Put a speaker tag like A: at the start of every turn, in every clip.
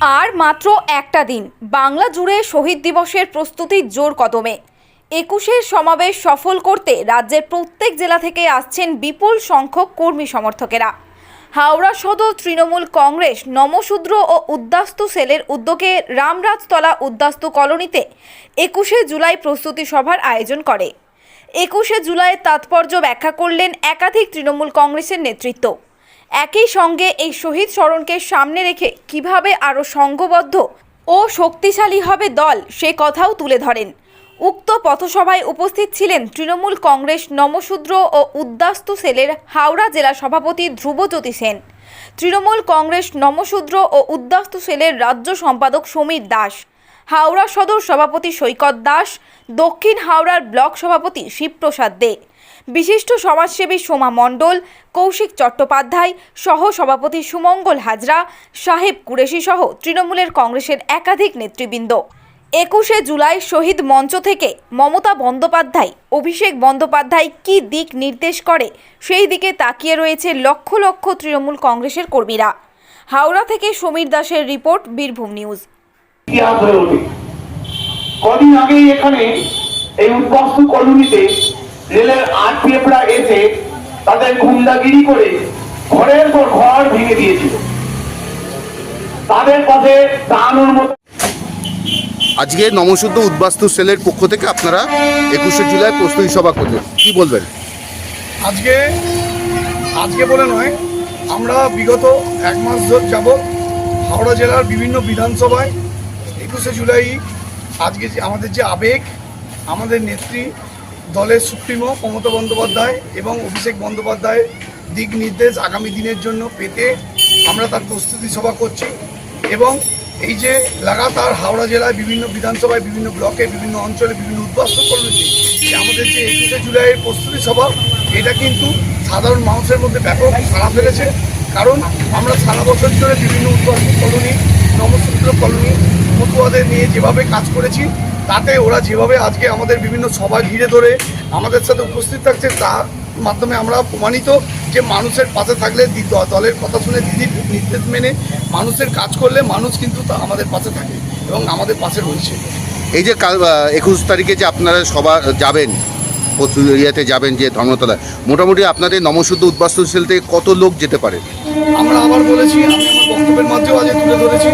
A: আর মাত্র একটা দিন বাংলা জুড়ে শহীদ দিবসের প্রস্তুতি জোর কদমে। একুশের সমাবেশ সফল করতে রাজ্যের প্রত্যেক জেলা থেকে আসছেন বিপুল সংখ্যক কর্মী সমর্থকেরা। হাওড়া সদর তৃণমূল কংগ্রেস নমশূদ্র ও উদ্বাস্তু সেলের উদ্যোগে রামরাজতলা উদ্বাস্তু কলোনিতে একুশে জুলাই প্রস্তুতি সভার আয়োজন করে। একুশে জুলাইয়ের তাৎপর্য ব্যাখ্যা করলেন একাধিক তৃণমূল কংগ্রেসের নেতৃত্ব। একই সঙ্গে এই শহীদ স্মরণকে সামনে রেখে কীভাবে আরও সংঘবদ্ধ ও শক্তিশালী হবে দল, সে কথাও তুলে ধরেন। উক্ত পথসভায় উপস্থিত ছিলেন তৃণমূল কংগ্রেস নমশূদ্র ও উদ্বাস্তু সেলের হাওড়া জেলা সভাপতি ধ্রুবজ্যোতি সেন, তৃণমূল কংগ্রেস নমশূদ্র ও উদ্বাস্তু সেলের রাজ্য সম্পাদক সমীর দাস, হাওড়া সদর সভাপতি সৈকত দাস, দক্ষিণ হাওড়ার ব্লক সভাপতি শিবপ্রসাদ দে। বিশিষ্ট সমাজসেবী সোমা মণ্ডল, কৌশিক চট্টোপাধ্যায় সহ সভাপতি সুমঙ্গল হাজরা, সাহেব কুরেশি সহ তৃণমূলের কংগ্রেসের একাধিক নেতৃবৃন্দ। একুশে জুলাই শহীদ মঞ্চ থেকে মমতা বন্দ্যোপাধ্যায়, অভিষেক বন্দ্যোপাধ্যায় কি দিক নির্দেশ করে, সেই দিকে তাকিয়ে রয়েছে লক্ষ লক্ষ তৃণমূল কংগ্রেসের কর্মীরা। হাওড়া থেকে সমীর দাসের রিপোর্ট, বীরভূম নিউজ।
B: কদিন আগেই এখানে এই উদ্বাস্তু কলোনিতে রেলের আরপিএফরা এসে তাদের গুন্ডাগিরি করে ঘরের পর ঘর ভেঙে দিয়েছিল। তাদের পাশে দাঁড়ানোর মতো
C: আজকে নমশুদ্ধ উদ্বাস্তু সেলের পক্ষ থেকে আপনারা একুশে জুলাই প্রস্তুতি সভা করলেন কি বলবেন?
D: আজকে আজকে বলে নয় আমরা বিগত এক মাস ধর যাবৎ হাওড়া জেলার বিভিন্ন বিধানসভায় একুশে জুলাই আজকে যে আমাদের যে আবেগ আমাদের নেত্রী দলের সুপ্রিমো মমতা বন্দ্যোপাধ্যায় এবং অভিষেক বন্দ্যোপাধ্যায়ের দিক নির্দেশ আগামী দিনের জন্য পেতে আমরা তার প্রস্তুতি সভা করছি এবং এই যে লাগাতার হাওড়া জেলায় বিভিন্ন বিধানসভায় বিভিন্ন ব্লকে বিভিন্ন অঞ্চলে বিভিন্ন উদ্বাস্ত করেছি, যে আমাদের যে একুশে জুলাইয়ের প্রস্তুতি সভা, এটা কিন্তু সাধারণ মানুষের মধ্যে ব্যাপক সাড়া ফেলেছে। কারণ আমরা সারা বছর ধরে বিভিন্ন উদ্বাস্ত কলোনি নমসূত্র কলোনি, মতুয়াদের নিয়ে যেভাবে কাজ করেছি তাতে ওরা যেভাবে আজকে আমাদের বিভিন্ন সভা ঘিরে ধরে আমাদের সাথে উপস্থিত থাকছে, তার মাধ্যমে আমরা প্রমাণিত যে মানুষের পাশে থাকলে দলের কথা শুনে দিদি নির্দেশ মেনে মানুষের কাজ করলে মানুষ কিন্তু তা আমাদের পাশে থাকে এবং আমাদের পাশে রয়েছে।
C: এই যে কাল একুশ তারিখে যে আপনারা সভা যাবেন ইয়েতে যাবেন যে ধর্মতলায়। মোটামুটি আপনাদের নমশুদ্ধ উদ্বাস্তু সেল থেকে কত লোক যেতে পারে?
D: আমরা আবার বলেছি, আমি আমার বক্তব্যের মাধ্যমে আজ তুলে ধরেছি,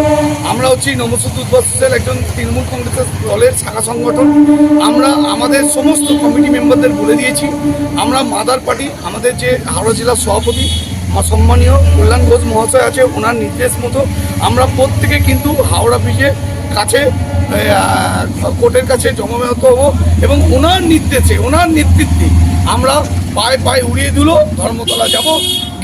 D: আমরা হচ্ছি নমসুদ উদ্বাসের একজন তৃণমূল কংগ্রেসের দলের শাখা সংগঠন আমরা আমাদের সমস্ত কমিটি মেম্বারদের বলে দিয়েছি, আমরা মাদার পার্টি, আমাদের যে হাওড়া জেলার সভাপতি সম্মানীয় কল্যাণ ঘোষ মহাশয় আছে, ওনার নির্দেশ মতো আমরা প্রত্যেকে কিন্তু হাওড়া ব্রিজের কাছে কোর্টের কাছে জমায়েত হব এবং ওনার নির্দেশে ওনার নেতৃত্বে আমরা পায়ে পায়ে উড়িয়ে দিল ধর্মতলা যাব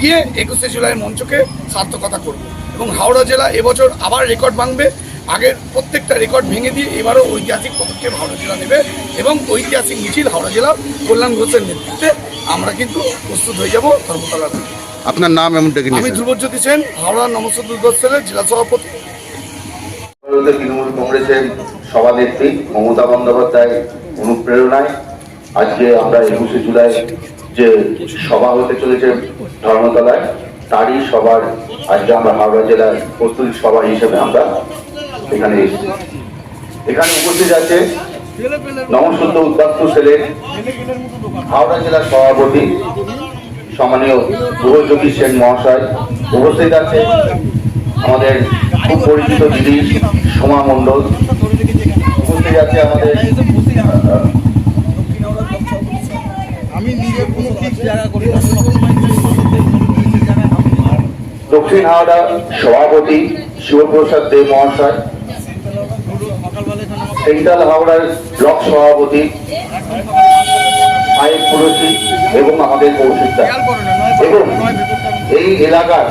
D: গিয়ে একুশে জুলাই মঞ্চকে সার্থকতা করব। এবং হাওড়া জেলা এবছর আবার রেকর্ড ভাঙবে আগের প্রত্যেকটা রেকর্ড ভেঙে দিয়ে এবারও ঐতিহাসিক পদক্ষেপ হাওড়া জেলা নেবে এবং ঐতিহাসিক মিছিল হাওড়া জেলা কল্যাণ ঘোষের নেতৃত্বে আমরা কিন্তু প্রস্তুত হয়ে যাব ধর্মতলার
C: আপনার নাম এমন ডেকে
D: আমি ধ্রুবজ্যোতি সেন হাওড়া নমস্কার দুর্গোৎসবের জেলা সভাপতি।
E: ভারতের তৃণমূল কংগ্রেসের সভানেত্রী মমতা বন্দ্যোপাধ্যায় অনুপ্রেরণায় আজকে আমরা একুশে জুলাই যে সভা হতে চলেছে ধর্মতলায়, তারই সবার আজকে আমরা হাওড়া জেলার প্রস্তুতি সভা হিসেবে আমরা এখানে এসেছি। এখানে উপস্থিত আছে নমশুদ্ধ উদ্বাস্তু সেলের হাওড়া জেলার সভাপতি সম্মানীয় ধ্রুবজ্যোতি সেন মহাশয়। উপস্থিত আছে আমাদের পরিচিত দিদি সোমা মণ্ডল। উপস্থিত আছে আমাদের দক্ষিণ হাওড়া সভাপতি শিবপ্রসাদ দেব মহাশয় সেন্ট্রাল হাওড়ার ব্লক সভাপতি আয়েব পুরসি এবং আমাদের কৌশিক দাস এবং এই এলাকার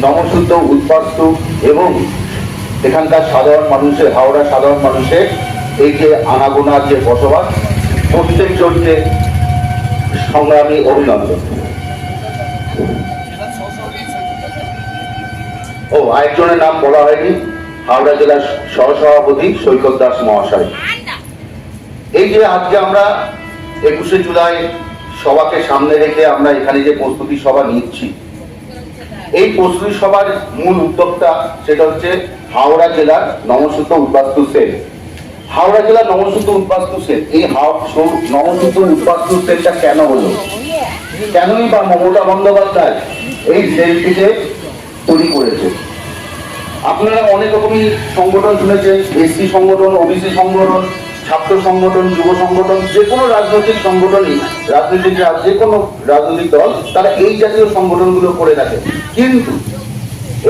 E: নমশুদ্ধ উদ্বাস্তু এবং এখানকার সাধারণ মানুষের হাওড়া সাধারণ মানুষের এই যে আনাগোনার যে বসবাস, প্রত্যেক প্রত্যেকজনকে সংগ্রামী অভিনন্দন। ও, আরেকজনের নাম বলা হয়নি, হাওড়া জেলার সহসভাপতি সৈকত দাস মহাশয়। এই যে আজকে আমরা একুশে জুলাই সভাকে সামনে রেখে আমরা এখানে যে প্রস্তুতি সভা নিচ্ছি এই প্রস্তুতি সভার মূল উদ্যোক্তা সেটা হচ্ছে হাওড়া জেলার নমসূত্র উদ্বাস্তু সেন। হাওড়া জেলার নমসূত্র উদ্বাস্তু সেন, এই নমসূত্র উদ্বাস্তু সেনটা কেন হলো? কেনই বা মমতা বন্দ্যোপাধ্যায় এই সেলটিকে তৈরি করেছে? আপনারা অনেক রকমই সংগঠন শুনেছেন এসসি সংগঠন, ওবিসি সংগঠন ছাত্র সংগঠন যুব সংগঠন যে কোনো রাজনৈতিক সংগঠনই রাজনৈতিক যে কোনো রাজনৈতিক দল তারা এই জাতীয় সংগঠনগুলো করে থাকে। কিন্তু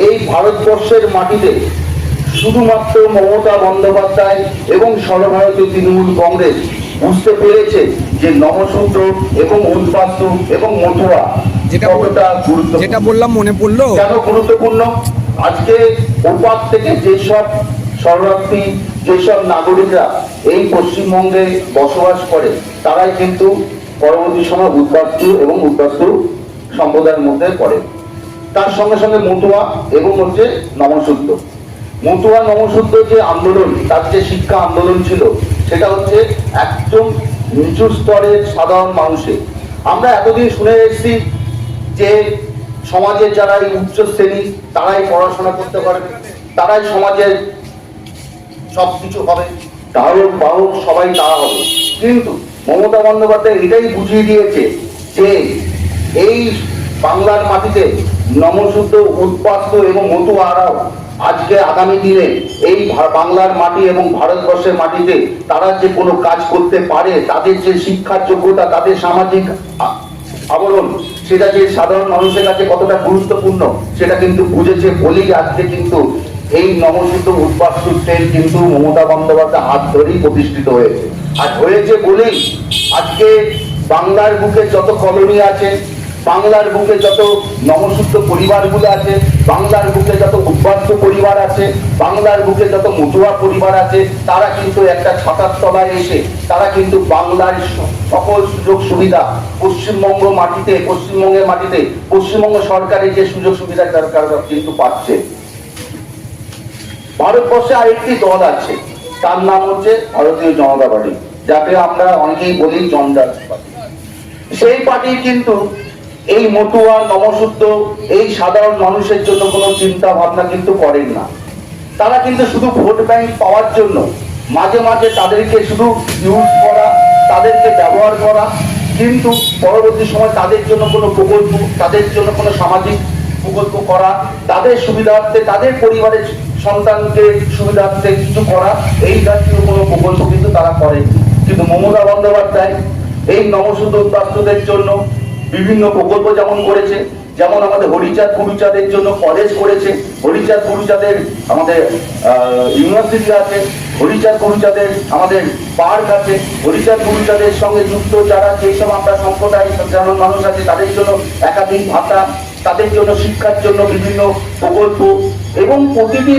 E: এই ভারতবর্ষের মাটিতে শুধুমাত্র মমতা বন্দ্যোপাধ্যায় এবং সর্বভারতীয় তৃণমূল কংগ্রেস বুঝতে পেরেছে যে নমসূত্র এবং উদ্বাস্তু এবং মথুয়া
F: যেটা
E: কতটা গুরুত্বপূর্ণ।
F: যেটা বললাম মনে পড়ল?
E: কেন গুরুত্বপূর্ণ? আজকে ওপার থেকে যেসব শরণার্থী যেসব নাগরিকরা এই পশ্চিমবঙ্গে বসবাস করে, তারাই কিন্তু পরবর্তী সময় উদ্বাস্তু এবং উদ্বাস্তু সম্প্রদায়ের মধ্যে পড়ে। তার সঙ্গে সঙ্গে মতুয়া এবং হচ্ছে নমসূত্র। মতুয়া নমসূত্র যে আন্দোলন, তার যে শিক্ষা আন্দোলন ছিল, সেটা হচ্ছে একদম নিচু স্তরের সাধারণ মানুষের আমরা এতদিন শুনে এসেছি যে সমাজের যারা এই উচ্চ শ্রেণি, তারাই পড়াশোনা করতে পারবে, তারাই সমাজের সব কিছু হবে। ধারক বাহক সবাই তারা হবে। কিন্তু মমতা বন্দ্যোপাধ্যায় এটাই বুঝিয়ে দিয়েছে যে এই বাংলার মাটিতে নমশুদ্ধ, উৎপাস্ত এবং মতুয়ারাও আজকে আগামী দিনে এই বাংলার মাটি এবং ভারতবর্ষের মাটিতে তারা যে কোনো কাজ করতে পারে, তাদের যে শিক্ষার যোগ্যতা, তাদের সামাজিক আবরণ, সেটা যে সাধারণ মানুষের কাছে কতটা গুরুত্বপূর্ণ, সেটা কিন্তু বুঝেছে বলেই আজকে কিন্তু এই নমসূত্র উদ্বাস্তু ট্রেন কিন্তু মমতা বন্দ্যোপাধ্যায় হাত ধরেই প্রতিষ্ঠিত হয়েছে। আর হয়েছে বলেই আজকে বাংলার বুকে যত কলোনি আছে, বাংলার বুকে যত নমসূত্র পরিবারগুলো আছে, বাংলার বুকে যত উদ্বাস্ত পরিবার আছে, বাংলার বুকে যত মতুয়া পরিবার আছে, তারা কিন্তু একটা ছাতার তলায় এসে, তারা কিন্তু বাংলার সকল সুযোগ সুবিধা পশ্চিমবঙ্গ মাটিতে, পশ্চিমবঙ্গের মাটিতে, পশ্চিমবঙ্গ সরকারের যে সুযোগ সুবিধা দরকার কিন্তু পাচ্ছে। ভারতবর্ষে আরেকটি দল আছে, তার নাম হচ্ছে ভারতীয় জনতা পার্টি, যাকে আমরা অনেকেই বলি জনদাস সেই পার্টি কিন্তু এই মতুয়া নমসূত্র এই সাধারণ মানুষের জন্য কোনো চিন্তা ভাবনা কিন্তু করেন না। তারা কিন্তু শুধু ভোট ব্যাংক পাওয়ার জন্য মাঝে মাঝে তাদেরকে শুধু ইউজ করা, তাদেরকে ব্যবহার করা, কিন্তু পরবর্তী সময় তাদের জন্য কোনো প্রকল্প, তাদের জন্য কোনো সামাজিক প্রকল্প করা, তাদের সুবিধার্থে তাদের পরিবারের সন্তানকে, সুবিধার্থে কিছু করা, এই জাতীয় কোনো প্রকল্প কিন্তু তারা করেন। কিন্তু মমতা বন্দ্যোপাধ্যায় এই নবশুদ্ধ উদ্বাস্তুদের জন্য বিভিন্ন প্রকল্প যেমন করেছে, যেমন আমাদের হরিচাঁদ গুরুচাঁদের জন্য কলেজ করেছে, হরিচাঁদ গুরুচাঁদের আমাদের ইউনিভার্সিটি আছে, হরিচাঁদ গুরুচাঁদের আমাদের পার্ক আছে, হরিচাঁদ গুরুচাঁদের সঙ্গে যুক্ত যারা যেসব আমরা সম্প্রদায় যেমন মানুষ আছে, তাদের জন্য একাধিক ভাতা, তাদের জন্য শিক্ষার জন্য বিভিন্ন প্রকল্প এবং প্রতিটি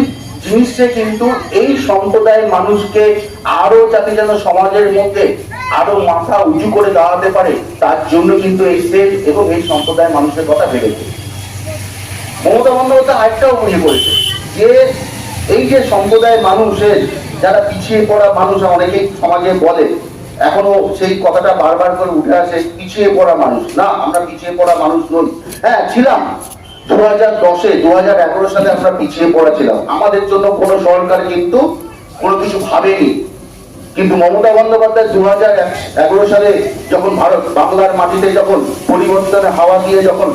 E: জিনিসে কিন্তু এই সম্প্রদায়ের মানুষকে আরও যাতে যেন সমাজের মধ্যে আরও মাথা উঁচু করে দাঁড়াতে পারে, তার জন্য কিন্তু এই সেল এবং এই সম্প্রদায়ের মানুষের কথা ভেবেছে। মমতা বন্দ্যোপাধ্যায় আরেকটাও মনে করেছে যে এই যে সম্প্রদায়ের মানুষের যারা পিছিয়ে পড়া মানুষ, অনেকেই সমাজে বলে, এখনও সেই কথাটা বারবার করে উঠে আসে, পিছিয়ে পড়া মানুষ। না, আমরা পিছিয়ে পড়া মানুষ নই। হ্যাঁ ছিলাম। দু হাজার দশে দু হাজার এগারো সালে আমরা পিছিয়ে পড়া ছিলাম আমাদের জন্য কোনো সরকার কিন্তু কোনো কিছু ভাবেনি। কিন্তু মমতা বন্দ্যোপাধ্যায় দু হাজার এগারো সালে যখন ভারত, বাংলার মাটিতে যখন পরিবর্তনের হাওয়া দিয়ে যখন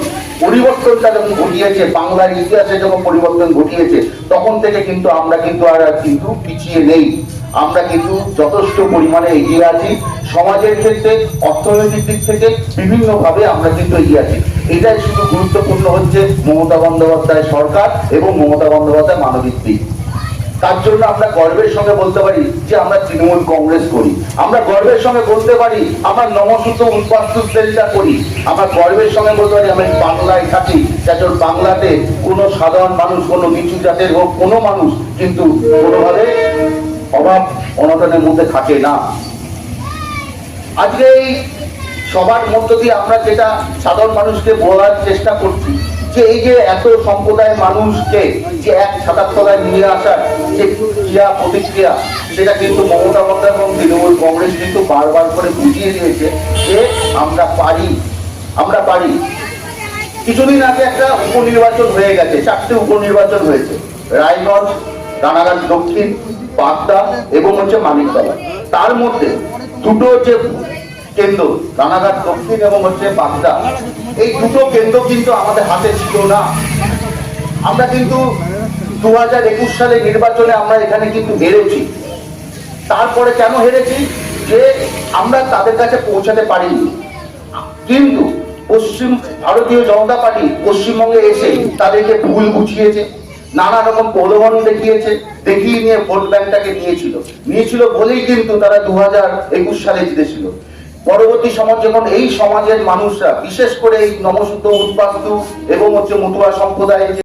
E: পরিবর্তনটা যখন ঘটিয়েছে, বাংলার ইতিহাসে যখন পরিবর্তন ঘটিয়েছে, তখন থেকে কিন্তু আমরা কিন্তু আর কিন্তু পিছিয়ে নেই। আমরা কিন্তু যথেষ্ট পরিমাণে এগিয়ে আছি। সমাজের ক্ষেত্রে, অর্থনৈতিক দিক থেকে বিভিন্নভাবে আমরা কিন্তু এগিয়ে আছি। এটাই শুধু গুরুত্বপূর্ণ হচ্ছে মমতা বন্দ্যোপাধ্যায় সরকার এবং মমতা বন্দ্যোপাধ্যায় মানবিক দিক। তার জন্য আমরা গর্বের সঙ্গে বলতে পারি যে আমরা তৃণমূল কংগ্রেস করি। আমরা গর্বের সঙ্গে বলতে পারি আমরা নমসূত্র উৎপাদনটা করি। আমরা গর্বের সঙ্গে বলতে পারি আমি বাংলায় থাকি। যাতে বাংলাতে কোনো সাধারণ মানুষ, কোনো নিচু জাতের হোক, কোনো মানুষ কিন্তু কোনোভাবে অভাব অনটনের মধ্যে থাকে না। আজকে এই সবার মধ্য দিয়ে আমরা যেটা সাধারণ মানুষকে বলার চেষ্টা করছি, যে এই যে এত সম্প্রদায়ের মানুষকে যে এক ছাতার তলায় নিয়ে আসার যে ক্রিয়া প্রতিক্রিয়া, সেটা কিন্তু মমতা বন্দ্যোপাধ্যায় এবং তৃণমূল কংগ্রেস কিন্তু বারবার করে বুঝিয়ে দিয়েছে যে আমরা পারি আমরা পারি। কিছুদিন আগে একটা উপনির্বাচন হয়ে গেছে, চারটে উপনির্বাচন হয়েছে। রায়গঞ্জ, রানাঘাট দক্ষিণ, বাগদা এবং হচ্ছে মানিকতলা। তার মধ্যে দুটো যে কেন্দ্র, রানাঘাট দক্ষিণ এবং হচ্ছে বাগদা। এই দুটো কেন্দ্র কিন্তু আমাদের হাতে ছিল না। আমরা কিন্তু দু হাজার একুশ সালে নির্বাচনে আমরা এখানে কিন্তু হেরেছি। তারপরে কেন হেরেছি? যে আমরা তাদের কাছে পৌঁছাতে পারিনি। কিন্তু পশ্চিম ভারতীয় জনতা পার্টি পশ্চিমবঙ্গে এসে তাদেরকে ভুল বুঝিয়েছে, নানা রকম প্রলোভন দেখিয়েছে, দেখিয়ে নিয়ে ভোট ব্যাংকটাকে নিয়েছিল। নিয়েছিল বলেই কিন্তু তারা দু হাজার একুশ সালে জিতেছিল। পরবর্তী সমাজ যখন এই সমাজের মানুষরা, বিশেষ করে এই নবসূত্র উদ্বাস্তু এবং হচ্ছে মতুয়া সম্প্রদায়ের